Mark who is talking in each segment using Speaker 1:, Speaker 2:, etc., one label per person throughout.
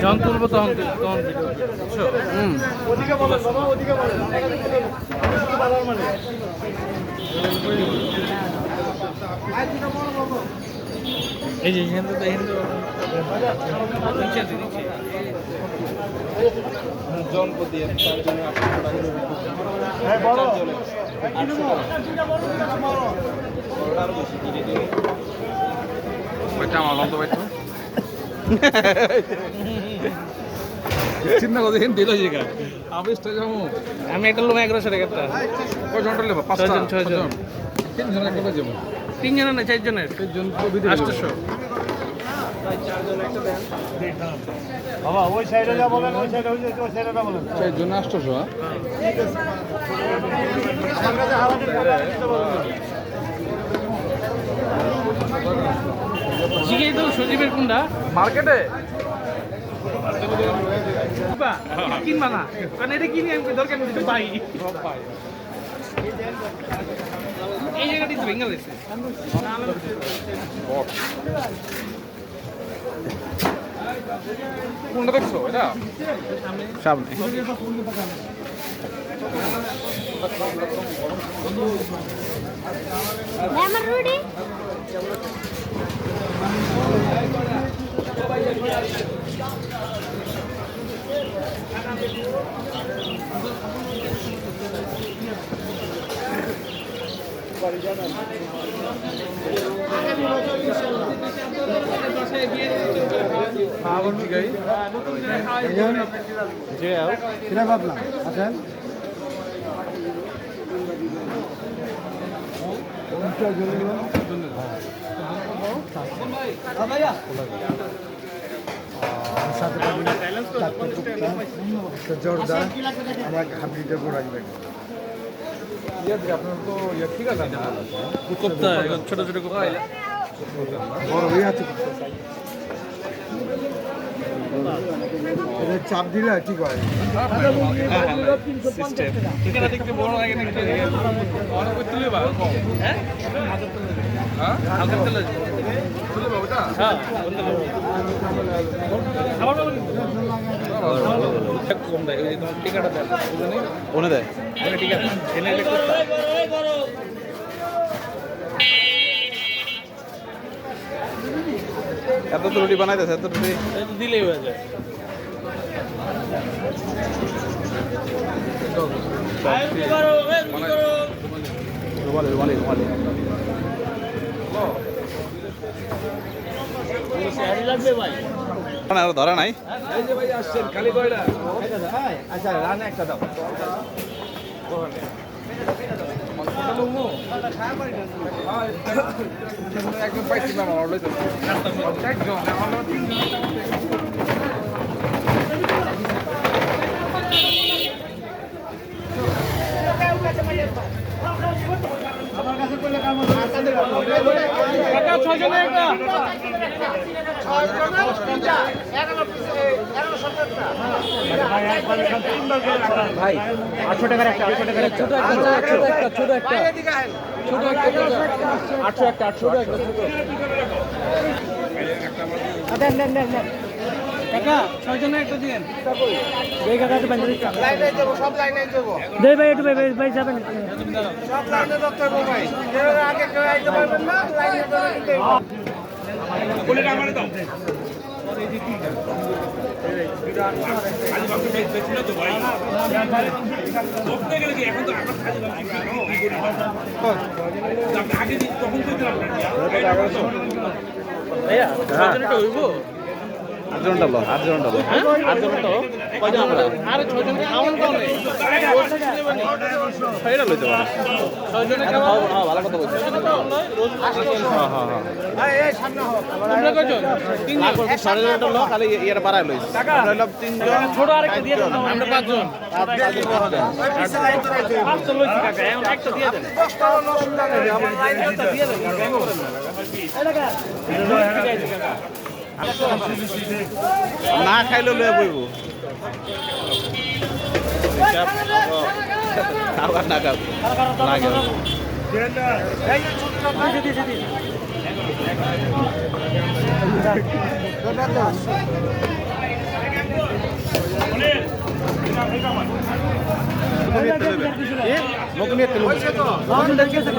Speaker 1: যখন তুলবো তখন তখন দিবে বুঝছ? হুম। এই যে থেকে এখান থেকে নিচে নিচে।
Speaker 2: জন প্রতি চারজনে আটশো টাকা চারজনে বড়টা আরও বেশি ধীরে ধীরে
Speaker 3: ওইটা আমার লন্ত পাইতো চিন্তা করতে দিল জায়গা আমি স্টেজ যাব
Speaker 1: আমি একটা লোম এগারোশো টাকা একটা।
Speaker 3: কয় ঘণ্টা লেবো পাঁচটা
Speaker 1: ছয়জন, ছয়জন।
Speaker 3: তিনজন একটা যাব
Speaker 1: তিনজনের না চারজনের?
Speaker 3: তিনজন তো বিদেশ
Speaker 1: আটশোশো।
Speaker 4: বাবা ওই সাইডে যা বলেন ওই সাইডে ওই ওই সাইডে যা বলেন।
Speaker 3: চারজন আটশোশো হ্যাঁ?
Speaker 1: জিগে তো সজীবের কোনটা
Speaker 3: মার্কেটে?
Speaker 1: কিনবা কিনবা না? কারণ এটা কিনি আমি দরকার নেই পাই এই জায়গাটি তো ভেঙে গেছে।
Speaker 3: কোনটা দেখছ এটা
Speaker 1: সামনে
Speaker 5: লেমন রুটি
Speaker 4: কিরা ভাবলাম আছেন জোরদার আমার হাবিটা গোড়া
Speaker 1: কোপ্তা এখন ছোট ছোট কোপ্তা
Speaker 4: বড় হয়ে আছে চাপ দিলে ঠিক হয়।
Speaker 1: সিস্টেম ঠিকানা দেখতে বড় লাগে দেখতে
Speaker 3: অনেক কই তুলে বা কম
Speaker 1: হ্যাঁ
Speaker 3: হ্যাঁ
Speaker 1: হালকা তেল
Speaker 3: তুলে বা ওটা
Speaker 1: হ্যাঁ খাবার পাবেন কম দেয় ওই তোমার টিকাটা দেয় বুঝলেন
Speaker 2: ওনে দেয়।
Speaker 1: ওখানে আছে এনে
Speaker 2: এত তো রুটি বানাইতেছে এত রুটি।
Speaker 1: দিলেই হয়ে যায়।
Speaker 2: রুমালি রুমালি রুমালি। ধরা নাই।
Speaker 3: এই যে ভাই আসছেন খালি কয়টা?
Speaker 2: আচ্ছা রানে একটা দাও।
Speaker 3: একজন পাইছিলাম আমার লইতে একজন আমার
Speaker 1: একটা
Speaker 4: ভাই আটশো টাকার একটা আটশো টাকার একটা ছোট একটা ছোট একটা ছোট একটা। আটশো একটা আটশো একটা দেন দেন দেন দেন দে ভাই একটু ভাই ভাই ভাই। যাবেন
Speaker 1: ভাইয়া ছজনে একটা হইব?
Speaker 2: আটজনটা লো আটজনটা লো
Speaker 1: হ্যাঁ আটজনটা কয়জন আমরা আরে ছজন খাওয়ান নেই
Speaker 2: এটা লইতে পারে
Speaker 1: ছজনে খাওয়া
Speaker 2: হ্যাঁ ভালো কথা বলছো হ্যাঁ হ্যাঁ
Speaker 1: তোমরা কয়জন তিনজন
Speaker 2: হ্যাঁ সাড়ে জনটা লো খালি ইয়ের বাড়ায় লইস আমরা তিনজন
Speaker 1: ছোট আরেকটা দিয়ে দেন আমরা পাঁচজন
Speaker 2: পাঁচজন পাওয়া যায়।
Speaker 1: পাঁচজন লইছি কাকা এখন একটা দিয়ে দেন একটা দিয়ে দেন কাকা না
Speaker 2: খাইলে লয়ে বইব
Speaker 4: খাবার না তেল
Speaker 1: আমি পিছিয়ে যাব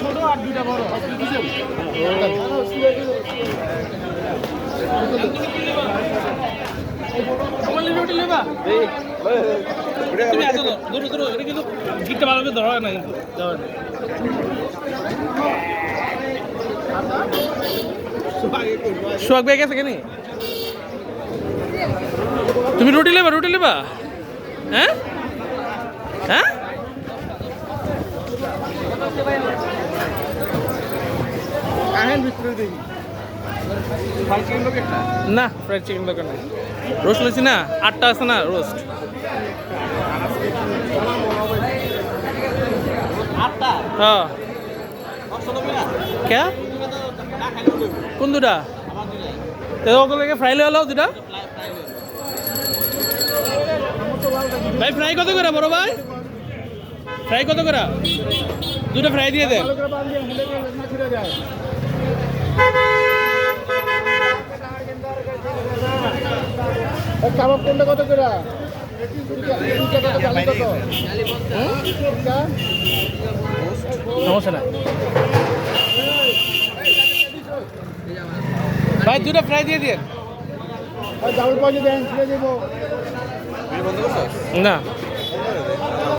Speaker 1: ছোট আর দুইটা বড়। তুমি ধরো ধরো এটা কিন্তু গিটটা ভালো ধরা হয় না কিন্তু। সোহাগ ভাই গেছে কেন? তুমি রুটি লেবা রুটি লেবা? হ্যাঁ? হ্যাঁ? না ফ্রাইড চিকেন দোকান নাই। রোস্ট লইছি না আটটা আছে না রোস্ট হ্যাঁ। কে? কোন দুটা? ওগুলোকে ফ্রাই লয়ে হলো দুটা। ভাই ফ্রাই কত করে বড় ভাই? ফ্রাই কত করে দুটো ফ্রাই দিয়ে দেন
Speaker 3: কাবাব কোনটা কত করে?
Speaker 1: সমস্যা নাই। ভাই দুটো ফ্রাই দিয়ে
Speaker 3: দেন
Speaker 1: না।